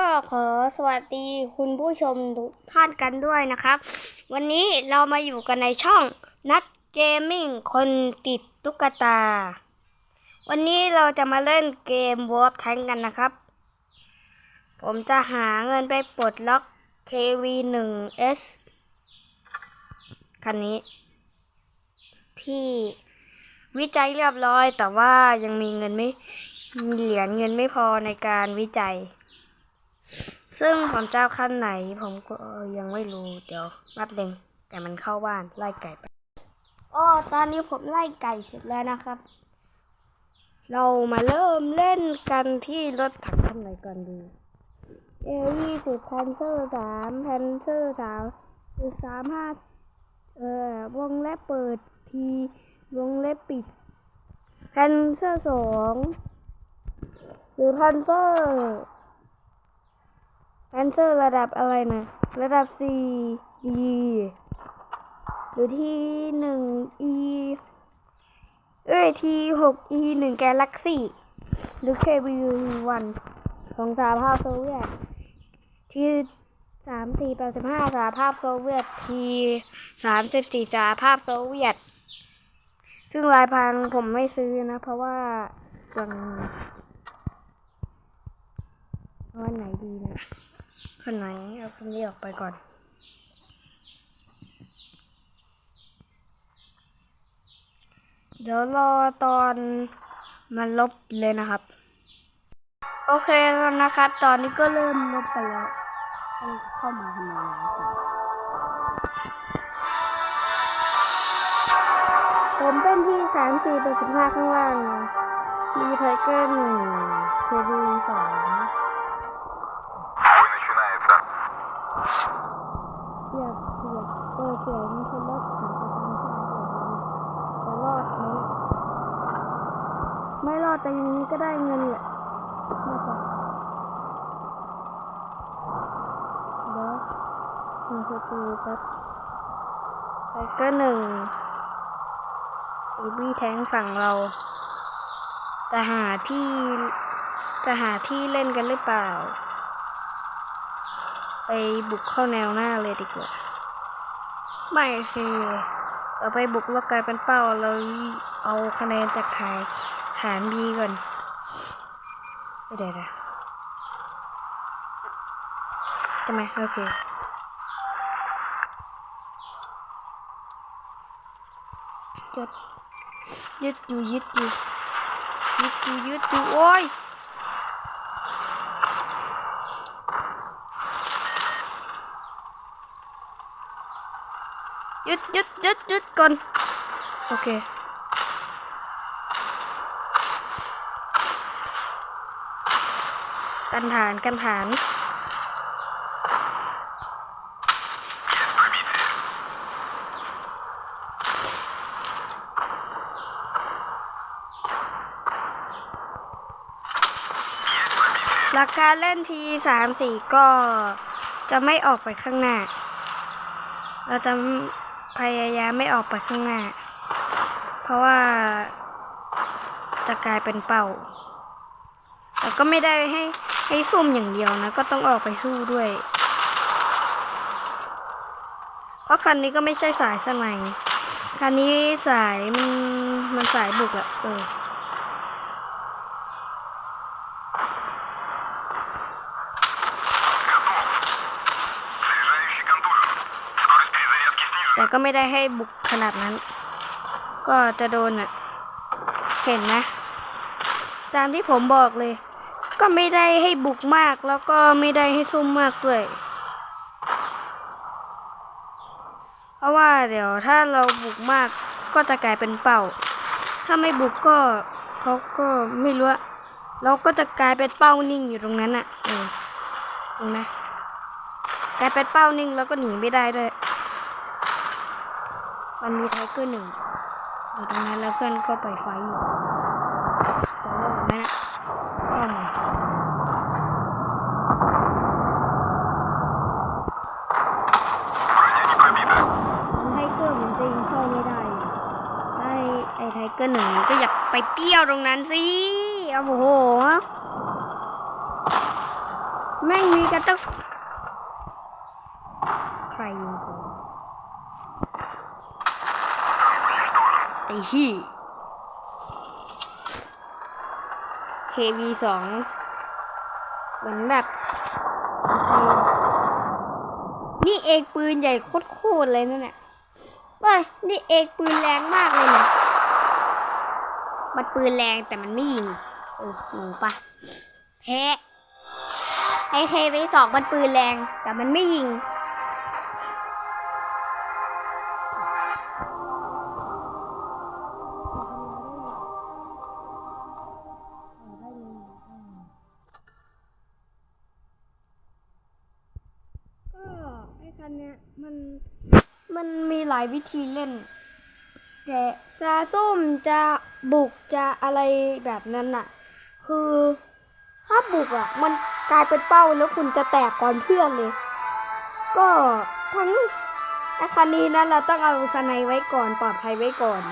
ก็ขอสวัสดีคุณผู้ชมทุกท่านกันด้วยนะครับ วันนี้เรามาอยู่กันในช่องนักเกมมิ่งคนติดตุ๊กตา วันนี้เราจะมาเล่นเกม Warp Tank กันนะครับ ผมจะหาเงินไปปลดล็อก KV1S คันนี้ ที่วิจัยเรียบร้อยแต่ว่ายังมีเงินไม่เหรียญเงินไม่พอในการวิจัย ซึ่งผมจะขั้นไหนผมก็ยังไม่รู้ เดี๋ยวแป๊บหนึ่งแต่มันเข้าบ้านไล่ไก่ไปอ๋อตอนนี้ผมไล่ไก่เสร็จแล้วนะครับ เรามาเริ่มเล่นกันที่รถถังคันไหนก่อนดีเอวี่สิบแพนเซอร์สามแพนเซอร์สามคือสามห้าเอ่อวงเล็บเปิดทีวงเล็บปิดแพนเซอร์สองหรือแพนเซอร์ แพนเซอร์ระดับอะไรนะ ระดับสี่ดีหรือที่หนึ่งอีเอ้ยทีหกอีหนึ่งแกลักซี่หรือเคบีวันของสหภาพโซเวียต ที่สามสี่แปดสิบห้าสหภาพโซเวียตทีสามสิบสี่สหภาพโซเวียต ซึ่งรายพันผมไม่ซื้อนะ เพราะว่ายังเอาวันไหนดีนะ คนไหนเอาคนนี้ออกไปก่อนเดี๋ยวรอตอนมันลบเลยนะครับ โอเคแล้วนะครับ ตอนนี้ก็เริ่มลบไปแล้วเข้ามาทำไมนะครับผมเป็นที่สามสี่แปดสิบห้าข้างล่างมีไทเกอร์หนึ่งเคบีสอง เปิดเสียงคนรถถังประจำชาติจะรอดไหมไม่รอดแต่อยังนี้ก็ได้เงินแหละไม่ก่อนเดี๋ยวมีสตูครับไทเกอร์หนึ่งอีบี้แทงฝั่งเราจะหาที่จะหาที่เล่นกันหรือเปล่า ไปบุกเข้าแนวหน้าเลยดีกว่า ไม่สิเราไปบุกแล้วกลายเป็นเป้าเราเอาคะแนนจากฐานฐานบีก่อนเดี๋ยวนะทำไมโอเคยึดยึดอยู่ยึดอยู่ยึดอยู่ยึดอยู่โอ้ย ยึดยึดยึดยึดก่อน โอเค กันฐานกันฐานหลักการเล่นทีสามสี่ก็จะไม่ออกไปข้างหน้า เราจะ พยายามไม่ออกไปข้างหน้า เพราะว่าจะกลายเป็นเป้า แต่ก็ไม่ได้ให้ให้ซุ่มอย่างเดียวนะ ก็ต้องออกไปสู้ด้วย เพราะคันนี้ก็ไม่ใช่สายสมัย คันนี้สายมันมันสายบุกอะเออ ก็ไม่ได้ให้บุกขนาดนั้น ก็จะโดนอะเห็นนะตามที่ผมบอกเลย ก็ไม่ได้ให้บุกมากแล้วก็ไม่ได้ให้ซุ่มมากด้วยเพราะว่าเดี๋ยวถ้าเราบุกมากก็จะกลายเป็นเป้า ถ้าไม่บุกก็เขาก็ไม่รู้อะเราก็จะกลายเป็นเป้านิ่งอยู่ตรงนั้นอะเออเห็นไหมกลายเป็นเป้านิ่งแล้วก็หนีไม่ได้ด้วย มันมีไทเกอร์หนึ่งอยู่ตรงนั้นแล้วเพื่อนก็ไปไฟอยู่แต่ว่าแม่ก็มาไทเกอร์มันจะยิงเข้าไม่ได้ไอไอไทเกอร์หนึ่งก็อยากไปเปรี้ยวตรงนั้นสิโอ้โหแม่งมีกันตั้งใครยิงกู ไอ้ที่ KV สองเหมือนแบบ นี่เอกปืนใหญ่โคตรเลยนั่นแหละเว้ยนี่เอกปืนแรงมากเลยนะมันปืนแรงแต่มันไม่ยิงเออหปะแพ้ไอเคไปสองมันปืนแรงแต่มันไม่ยิง วิธีเล่นจะจะส้มจะบุกจะอะไรแบบนั้นน่ะ คือถ้าบุกอะ มันกลายเป็นเป้าแล้วคุณจะแตกก่อนเพื่อนเลย ก็ทั้งอ้คันนี้นเราต้องเอาสไนไว้ก่อนปลอดภัยไว้ก่อน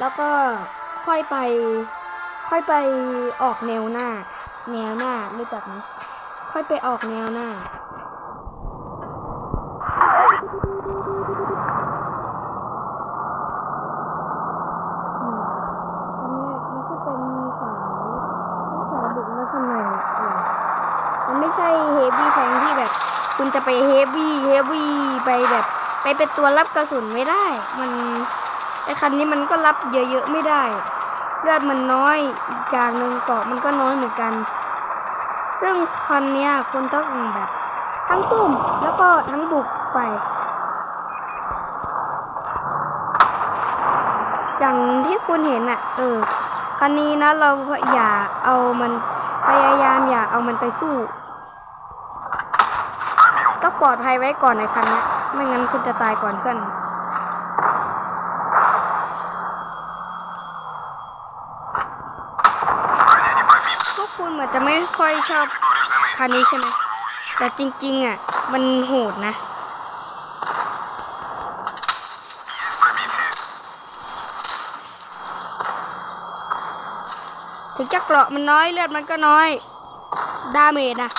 แล้วก็ค่อยไป ค่อยไปออกแนวหน้า แนวหน้ารู้จักไหมค่อยไปออกแนวหน้า อืมอันเนี้ยมันก็เป็นสายสายบุกลักษณะเออมัน ไม่ใช่เฮฟวี่แทงที่แบบ คุณจะไปเฮฟวี่เฮฟวี่ไปแบบ ไปเป็นตัวรับกระสุนไม่ได้ มันไอคันนี้มันก็รับเยอะๆไม่ได้ เลือดมันน้อยอีกอย่างหนึ่งเกาะมันก็น้อยเหมือนกัน ซึ่งคันเนี้ยคุณต้องแบบ ทั้งซุ่มแล้วก็ทั้งบุกไปอย่างที่คุณเห็นอะ เออ คันนี้นะเราอย่าเอามันพยายามอย่าเอามันไปสู้ ปลอดภัยไว้ก่อนในคันนี้ไม่งั้นคุณจะตายก่อนเพื่อนพวกคุณเหมือนจะไม่ค่อยชอบคันนี้ใช่ไหมแต่จริง ๆ อะ มันโหดนะถึงจะเกราะมันน้อยเลือดมันก็น้อย ดาเมจนะ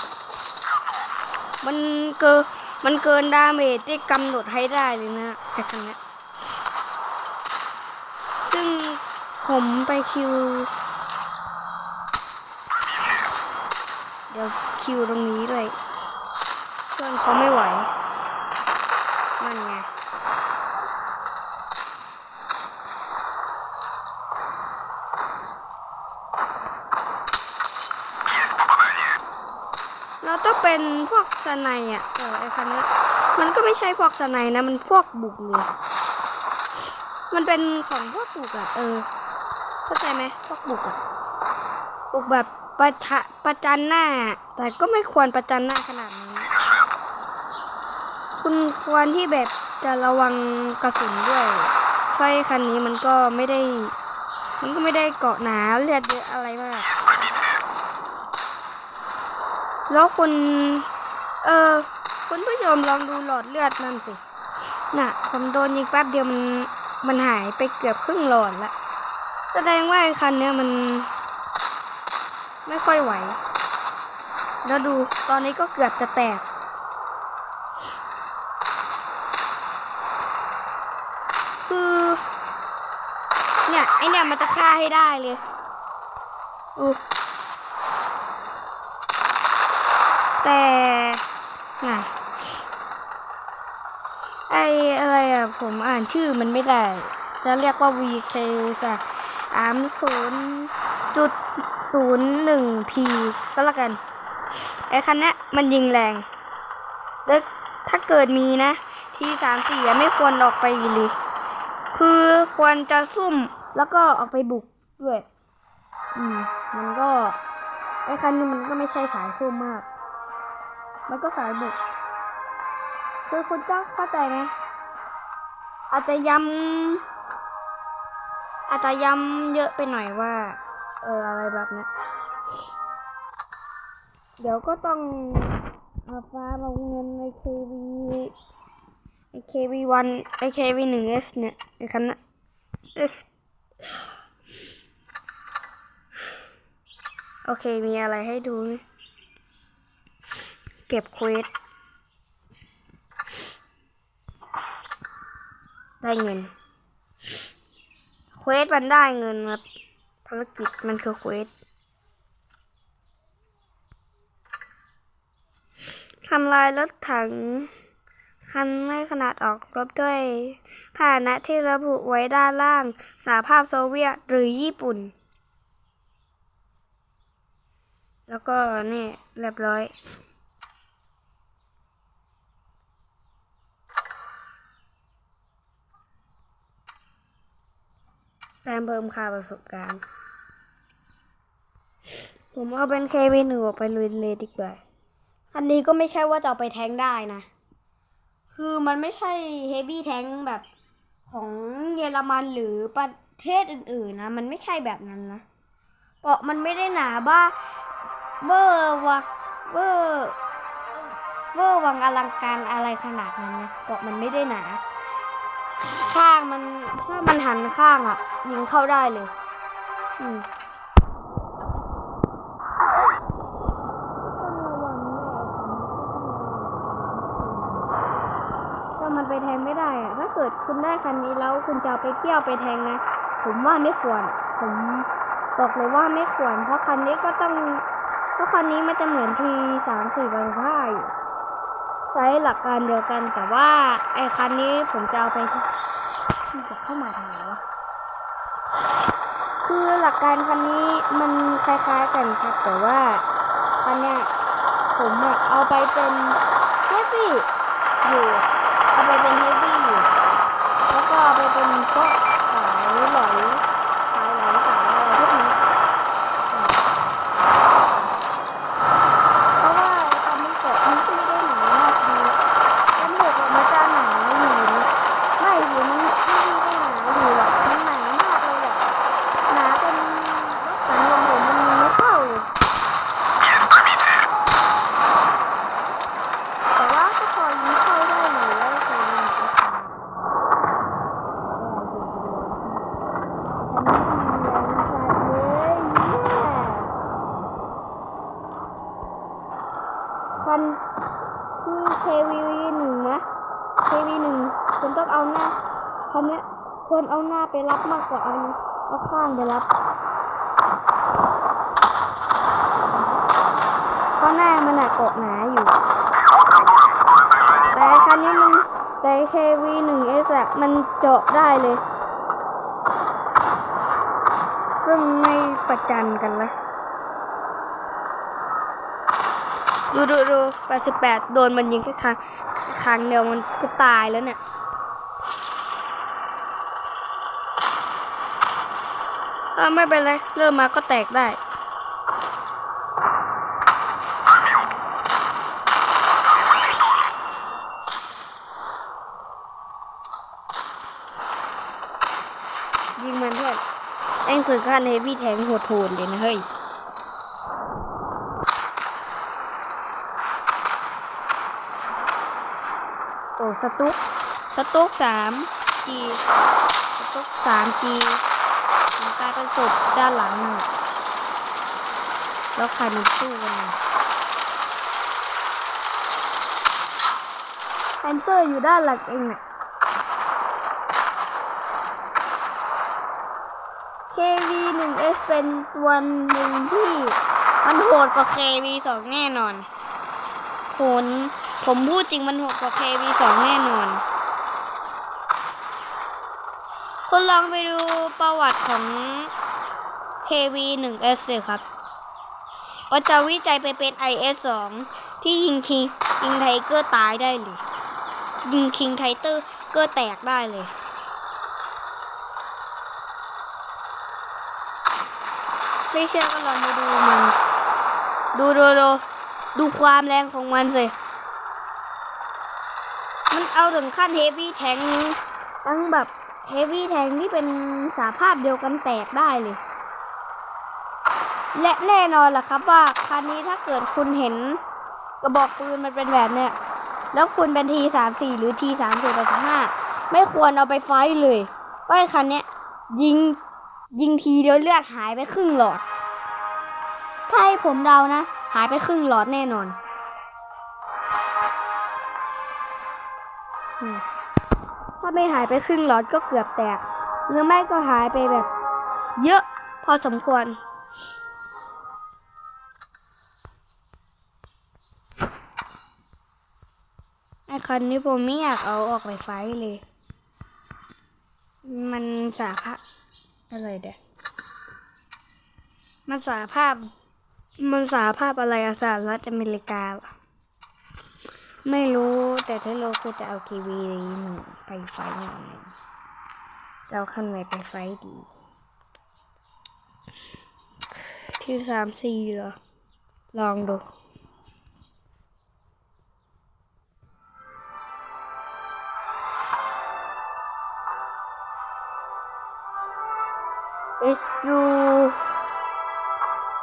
มันเกินมันเกินดาเมจที่กำหนดให้ได้เลยนะไอ้ครั้งนี้ซึ่งผมไปคิว เดี๋ยวคิวตรงนี้เลยเพื่อนเขาไม่ไหวนั่นไง เป็นพวกสไนอะเออไอ้คันนี้มันก็ไม่ใช่พวกสไนนะ มันพวกบุกเลยมันเป็นของพวกบุกอะ เออ เข้าใจไหมพวกบุกอะบุกแบบประชะประจันหน้า แต่ก็ไม่ควรประจันหน้าขนาดนั้นคุณควรที่แบบจะระวังกระสุนด้วยเพราะไอ้คันนี้มันก็ไม่ได้ มันก็ไม่ได้เกาะหนาเลือดเยอะอะไรมาก แล้วคุณ เออคุณผู้ชมลองดูหลอดเลือดนั่นสิ น่ะ ผมโดนยิงแป๊บเดียวมัน มันหายไปเกือบครึ่งหลอดละ แสดงว่าไอ้คันเนี้ยมัน ไม่ค่อยไหว แล้วดู ตอนนี้ก็เกือบจะแตก คือ เนี่ย ไอเนี่ยมันจะฆ่าให้ได้เลยอู้แต่น่ะไออะไรอะ ผมอ่านชื่อมันไม่ได้ จะเรียกว่า VK สามศูนย์จุดศูนย์หนึ่ง P ก็แล้วกัน ไอ้คันนี้มันยิงแรง แล้วถ้าเกิดมีนะ ทีสามสี่ไม่ควรออกไปเลยคือควรจะซุ่มแล้วก็ออกไปบุกด้วย อืม มันก็ ไอ้คันนี้มันก็ไม่ใช่สายซุ่มมาก มันก็สายบุกคือคุณเจ้าเข้าใจไหม อาจจะย้ำอาจจะย้ำเยอะไปหน่อยว่า เอออะไรแบบเนี้ยเดี๋ยวก็ต้องเอาฟ้าลงเงินใน KV ไอ KV วันไอ KV หนึ่ง S เนี่ยไอคันนะ S โอเค มีอะไรให้ดูไหมเก็บเควส ได้เงินเควสมันได้เงินครับภารกิจมันคือเควสทำลายรถถัง คันไม่ขนาดออกรบด้วยพาหนะที่ระบุไว้ด้านล่างสหภาพโซเวียตหรือญี่ปุ่น แล้วก็นี่เรียบร้อย แต้มเพิ่มค่าประสบการณ์ ผมเอาเป็น KV หนึ่งออกไปลุยเลยดีกว่า คันนี้ก็ไม่ใช่ว่าจะเอาไปแทงได้นะ คือมันไม่ใช่เฮฟวี่แทงแบบของเยอรมันหรือประเทศอื่นๆนะ มันไม่ใช่แบบนั้นนะเกาะมันไม่ได้หนาบ้าเบอร์วักเบอร์เบอร์วังอลังการอะไรขนาดนั้นนะเกาะมันไม่ได้หนา ข้างมัน ถ้ามันหันข้างอะ ยิงเข้าได้เลย อืมต้องระวังด้วยถ้ามันไปแทงไม่ได้อะถ้าเกิดคุณได้คันนี้แล้วคุณจะเอาไปเที่ยวไปแทงนะ ผมว่าไม่ควร ผมบอกเลยว่าไม่ควร เพราะคันนี้ก็ต้อง เพราะคันนี้มันจะเหมือนทีสามสี่บางค่าอยู่ใช้หลักการเดียวกันแต่ว่าไอ้คันนี้ผมจะเอาไป มันจะเข้ามาทำไมวะคือหลักการคันนี้มันคล้ายๆกันครับแต่ว่าคันเนี้ยผมเอาไปเป็นเฮฟวี่อยู่ เอาไปเป็นเฮฟวี่อยู่ แล้วก็เอาไปเป็นก๊กสายหลอยสายหลอยสายอะไรพวกนี้เพราะว่าคันนี้เกิดมันก็ไม่ได้หนามากดีมันเด็กมันจะหนาอยู่นะไม่อยู่มันไม่ได้หนาอยู่หรอกมันหนามากเลยแหละ หนาจนรถสันลมผมมันไม่เข้าเลย Bien permite. แต่ว่าก็พอยิงเข้าได้หนูแล้วก็ยิงไปทางคันที่เควีหนึ่งนะเควีหนึ่งคุณต้องเอาหน้าคันเนี้ยควรเอาหน้าไปรับมากกว่าเอาเองไปรับเพราะหน้ามันอะเกาะหนาอยู่ แต่คันนี้มันแต่ KV1S อะมันเจาะได้เลยซึ่งไม่ประจันกันละดูดูดู88โดนมันยิงแค่ครั้งครั้งเดียวมันก็ตายแล้วเนี่ย เอไม่เป็นไร เริ่มมาก็แตกได้ ยิงมันเพื่อนเอ็งถึงขั้นเฮฟวี่แทงโหดโหดเลยนะเฮ้ยโอ้สตุ๊กสตุ๊กสามจีสตุ๊กสามจี มันกลายเป็นศพด้านหลังน่ะแล้วใครมันสู้กันน่ะแพนเซอร์อยู่ด้านหลังเองน่ะ KV1S เป็นตัวหนึ่งที่มันโหดกว่า KV2 แน่นอนโหนผมพูดจริงมันโหดกว่า KV2 แน่นอน คุณลองไปดูประวัติของ KV1S เลยครับว่าจะวิจัยไปเป็น IS2 ที่ยิงคิงยิงไทเกอร์ตายได้เลยยิงคิงไทเตอร์เกอร์แตกได้เลย ไม่เชื่อก็ลองมาดูมัน ดูดูดูดูความแรงของมันสิ มันเอาถึงขั้นเฮฟวี่แทงตั้งแบบ เฮฟวี่แทงที่เป็นสาภาพเดียวกันแตกได้เลย และแน่นอนล่ะครับว่าคันนี้ถ้าเกิดคุณเห็นกระบอกปืนมันเป็นแบบเนี้ยแล้วคุณเป็นทีสามสี่หรือทีสามสี่ไปสิบห้าไม่ควรเอาไปไฟเลยเพราะไอ้คันเนี้ยยิงยิงทีเดียวเลือดหายไปครึ่งหลอด ถ้าให้ผมเดานะ หายไปครึ่งหลอดแน่นอนาไม่หายไปครึ่งหลอดก็เกือบแตก หรือไม่ก็หายไปแบบ เยอะพอสมควร ไอคันนี้ผมไม่อยากเอาออกไปไฟเลย มันสาภาพอะไรเด้มันสาภาพ มันสาภาพอะไรอะสหรัฐอเมริกาเหรอ ไม่รู้แต่ถ้าเราคือจะเอากีวีหนึ่งไปไฟท์ยังไงจะเอาคันไหนไปไฟดี ที่สามสี่เหรอ ลองดู SU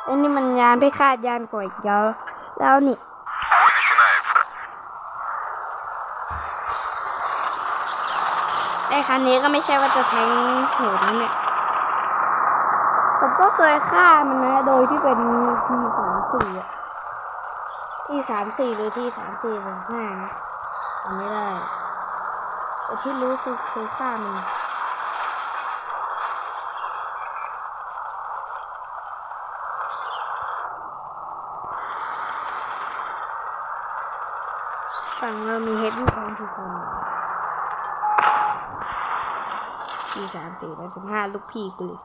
อันนี้มันยานพิฆาตยานก่อยเยอะแล้วนี่ ไอ้คันนี้ก็ไม่ใช่ว่าจะแทงโหดนะเนี่ย ผมก็เคยฆ่ามันนะ โดยที่เป็นทีสามสี่อะที่สามสี่หรือที่สามสี่หรือห้านะจำไม่ได้แต่ที่รู้คือเคยฆ่ามันฝั่งเรามีเฮดอยู่ของทุกคน สี่สามสี่และสิบห้าลูกพี่กูเลย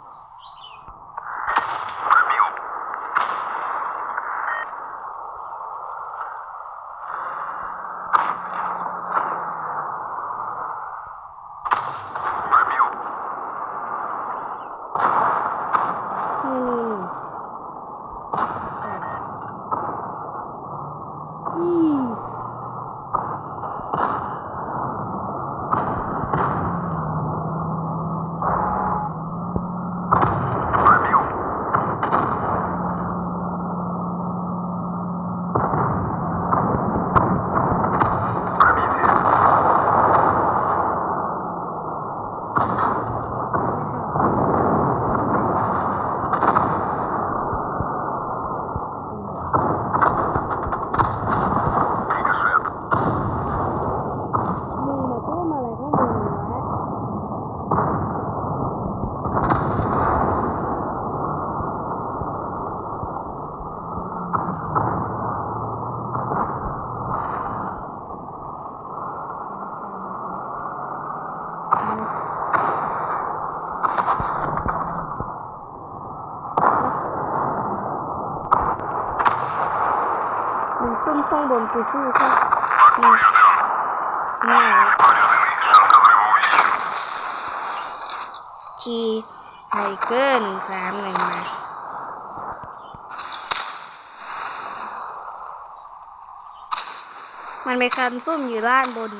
มันไปคันซุ่มอยู่ด้านบน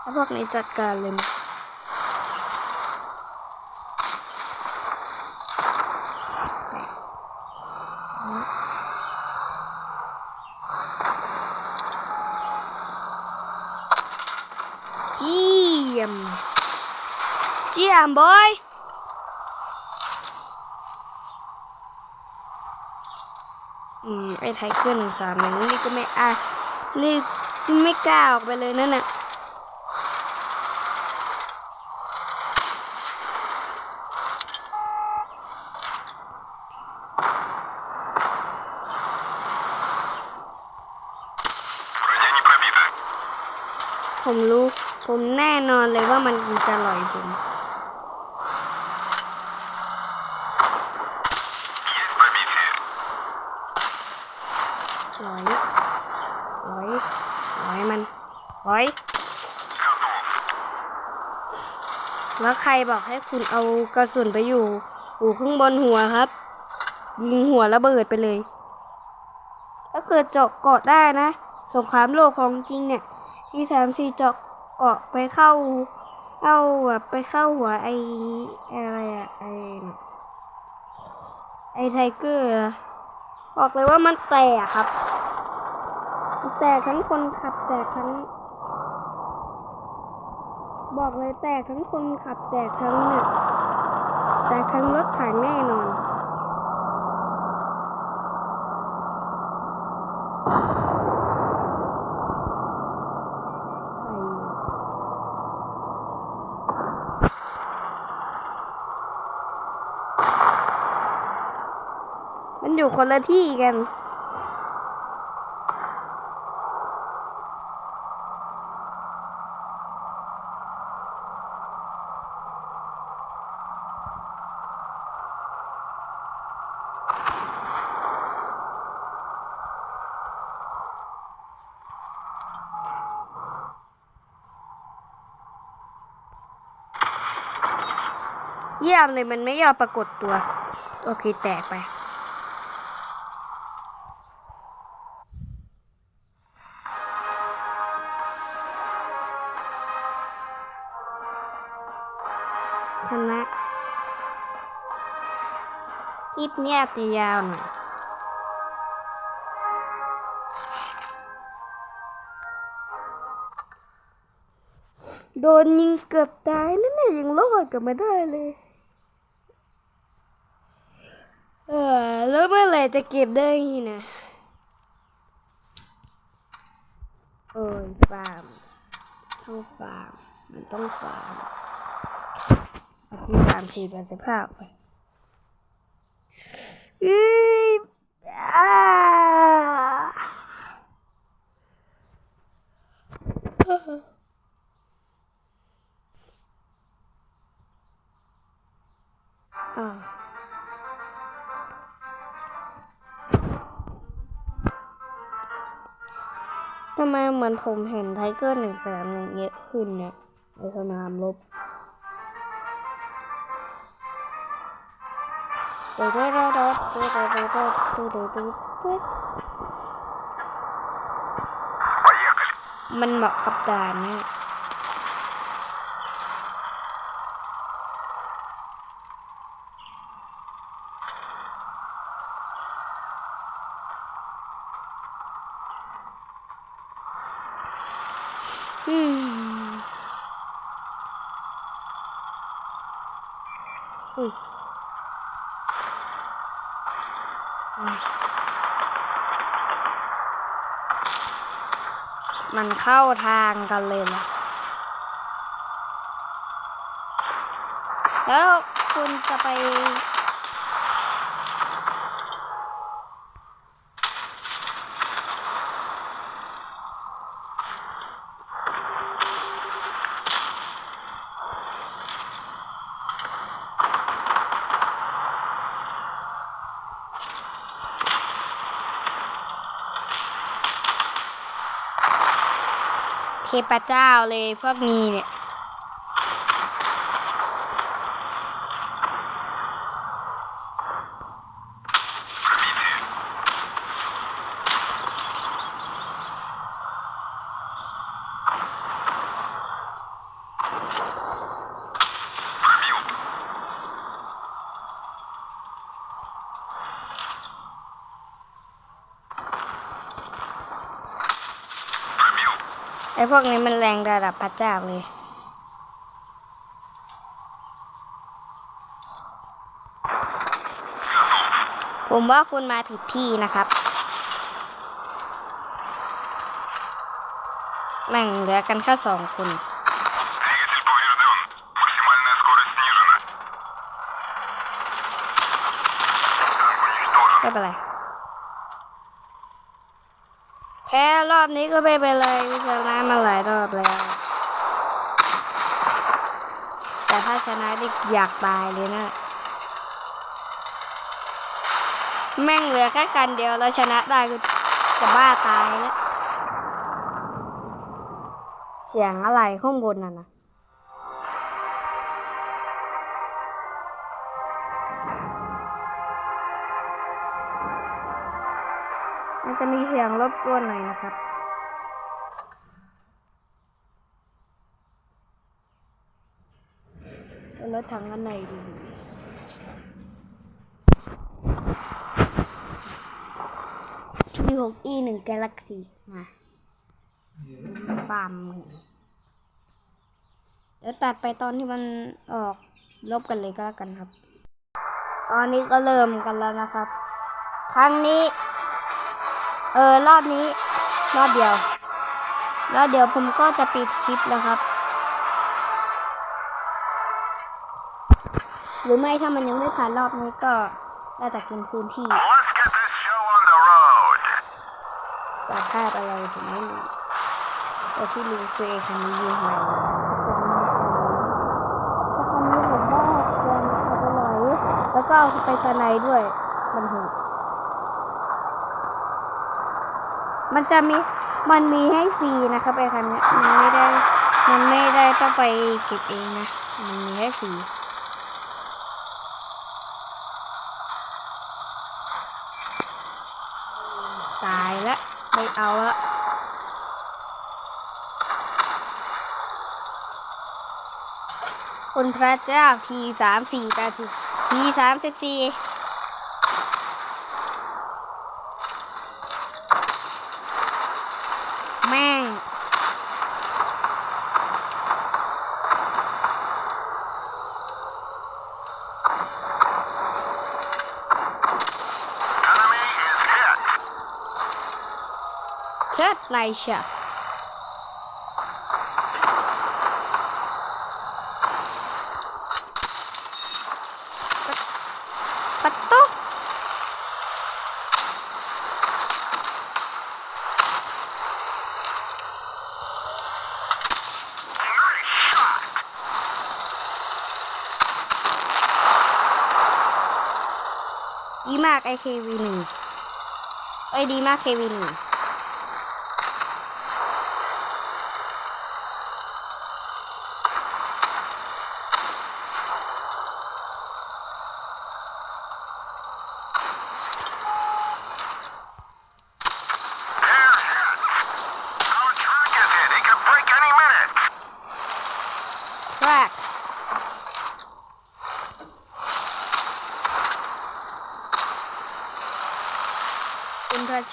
แล้วพวกนี้จัดการเลยนะเจียมเจียมบอย อืม ไทเกอร์หนึ่งสามหนึ่งนี่ก็ไม่อะนี่ไม่กล้าออกไปเลยนั่นน่ะผมรู้ ผมแน่นอนเลยว่ามันจะลอยผม แล้วใครบอกให้คุณเอากระสุนไปอยู่อยู่ข้างบนหัวครับ ยิงหัวระเบิดไปเลย ถ้าเกิดเจาะเกาะได้นะ สงครามโลกของจริงเนี่ย ที่สามสี่เจาะเกาะไปเข้าเข้าแบบไปเข้าหัวไออะไรอะไอไอไทเกอร์บอกเลยว่ามันแตกครับ แตกทั้งคนขับแตกทั้ง บอกเลยแตกทั้งคนขับแตกทั้งเนี่ยแตกทั้งรถถ่ายแน่นอนมันอยู่คนละที่กัน เยี่ยมเลยมันไม่ยอมปรากฏตัว โอเคแตกไป ชนะคลิปเนี้ยตียาวหน่อยโดนยิงเกือบตายนั่นแหละยังรอดกลับมาได้เลย เออแล้วเมื่อไหร่จะเก็บได้นี่นะเอ้ยฟาร์มต้องฟาร์มมันต้องฟาร์มเอาที่ฟาร์มทีประสิทธิภาพไปอีอ่าอ่า ทำไมเหมือนผมเห็นไทเกอร์หนึ่งแสนามหนึ่งเยอะขึ้นเนี่ยในสนามลบเดี๋ยวเดี๋ดดดดดมันเหมาะกับด่านเนี่ย เข้าทางกันเลยนะแล้วคุณจะไป เทพเจ้าเลยพวกนี้เนี่ย ไอพวกนี้มันแรงระดับพระเจ้าเลย ผมว่าคุณมาผิดที่นะครับ แม่งเหลือกันแค่สองคนไม่เป็นไร พ้รอบนี้ก็ไม่เป็นไรชนะมาหลายรอบแล้ว แต่ถ้าชนะนี่อยากตายเลยนะ แม่งเหลือแค่คันเดียวแล้วชนะได้ก็จะบ้าตายแล้ว เสียงอะไรข้างบนน่ะนะ จะมีเสียงรบกวนหน่อยนะครับ รถถังอันไหนดีมีหกอีหนึ่งกาแล็กซี่มาฟาร์มมันเดี๋ยวตัดไปตอนที่มันออกลบกันเลยก็แล้วกันครับ ตอนนี้ก็เริ่มกันแล้วนะครับ ครั้งนี้เเออรอบนี้ รอบเดียว แล้วเดี๋ยวผมก็จะปิดคลิปแล้วครับ หรือไม่ถ้ามันยังไม่ผ่านรอบนี้ก็ได้แต่กินพื้นที่จะพาดอะไรผมไม่รู้แต่ที่ลิงเฟย์คันนี้ยืนไาแล้วก็ไปสไนด้วย มันหู มันจะมีมันมีให้ฟรีนะครับไอ้คันนี้มันไม่ได้ มันไม่ได้ต้องไปเก็บเองนะ มันมีให้ฟรีตายละไม่เอาละคุณพระเจ้าทีสามสี่แปดสิบทีสามสิบสี่ Ayşe. Patto. Di Mark AKV 1เอ้ยดีมาก KV 1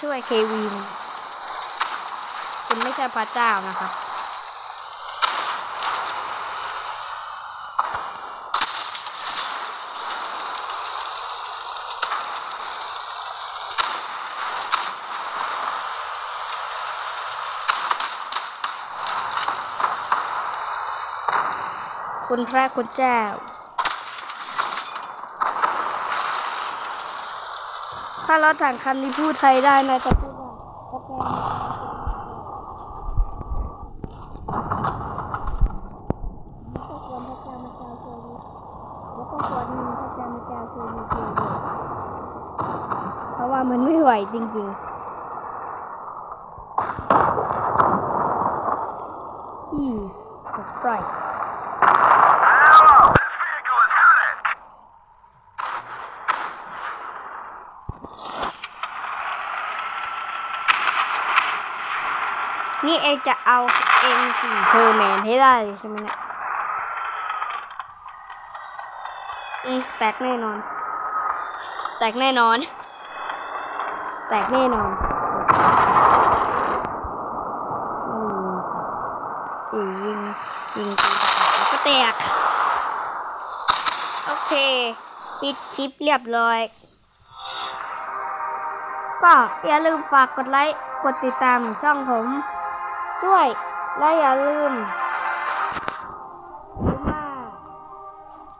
ช่วยเควีนคุณไม่ใช่พระเจ้านะครับ คุณพระคุณเจ้า ถ้ารถถังคันนี้พูดไทยได้นะจะพูดว่าโอเคแล้วก็ควรพระเจ้ามาเจ้าช่วยดีแล้วก็ควรมีพระเจ้ามาเจ้าช่วยดีช่วยด้วยเพราะว่ามันไม่ไหวจริงๆที่สปราย Hello. This vehicle is headed. นี่เองจะเอาเองสี่เพอร์แมนให้ได้เลยใช่ไหมเนี่ยอืมแตกแน่นอน แตกแน่นอน แตกแน่นอนอืมยิงยิงตีแล้วก็แตก โอเค ปิดคลิปเรียบร้อยก็อย่าลืมฝากกดไลค์ กดติดตามช่องผม ด้วย และอย่าลืมว่า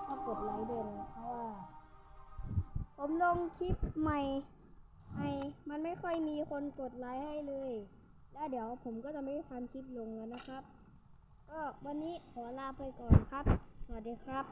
ต้องกดไลค์ด้วยนะเพราะว่า ผมลงคลิปใหม่ไอมันไม่ค่อยมีคนกดไลค์ให้เลย แล้วเดี๋ยวผมก็จะไม่ทำคลิปลงแล้วนะครับ ก็วันนี้ขอลาไปก่อนครับ สวัสดีครับ